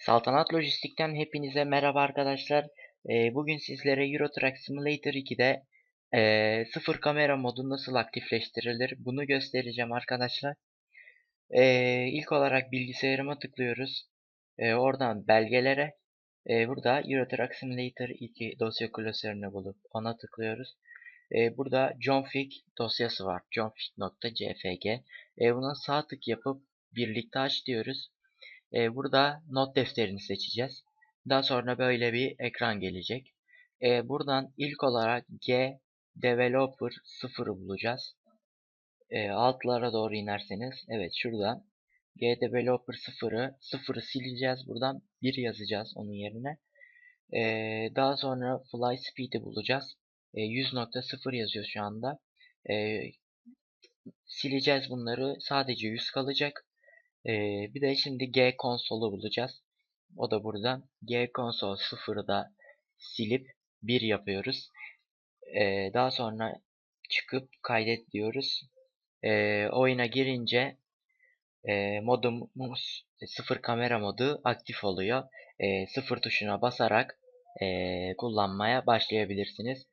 Saltanat Lojistik'ten hepinize merhaba arkadaşlar. Ee, bugün sizlere Euro Truck Simulator 2'de ee, sıfır kamera modu nasıl aktifleştirilir bunu göstereceğim arkadaşlar. Ee, ilk olarak bilgisayarıma tıklıyoruz. Ee, oradan belgelere. Ee, burada Euro Truck Simulator 2 dosya klasörünü bulup ona tıklıyoruz. Ee, burada Johnfig dosyası var. Johnfig.cfg. Ee, buna sağ tık yapıp birlikte aç diyoruz. E, burada not defterini seçeceğiz. Daha sonra böyle bir ekran gelecek. E, buradan ilk olarak G Developer 0'ı bulacağız. E, altlara doğru inerseniz evet şuradan G Developer 0'ı 0'ı sileceğiz. Buradan 1 yazacağız onun yerine. E, daha sonra Fly Speed'i bulacağız. E, 100.0 yazıyor şu anda. E, sileceğiz bunları. Sadece 100 kalacak. Ee, bir de şimdi G konsolu bulacağız. O da buradan G konsol 0'ı da silip 1 yapıyoruz. Ee, daha sonra çıkıp kaydet diyoruz. Ee, oyuna girince e, modumuz sıfır kamera modu aktif oluyor. E, sıfır tuşuna basarak e, kullanmaya başlayabilirsiniz.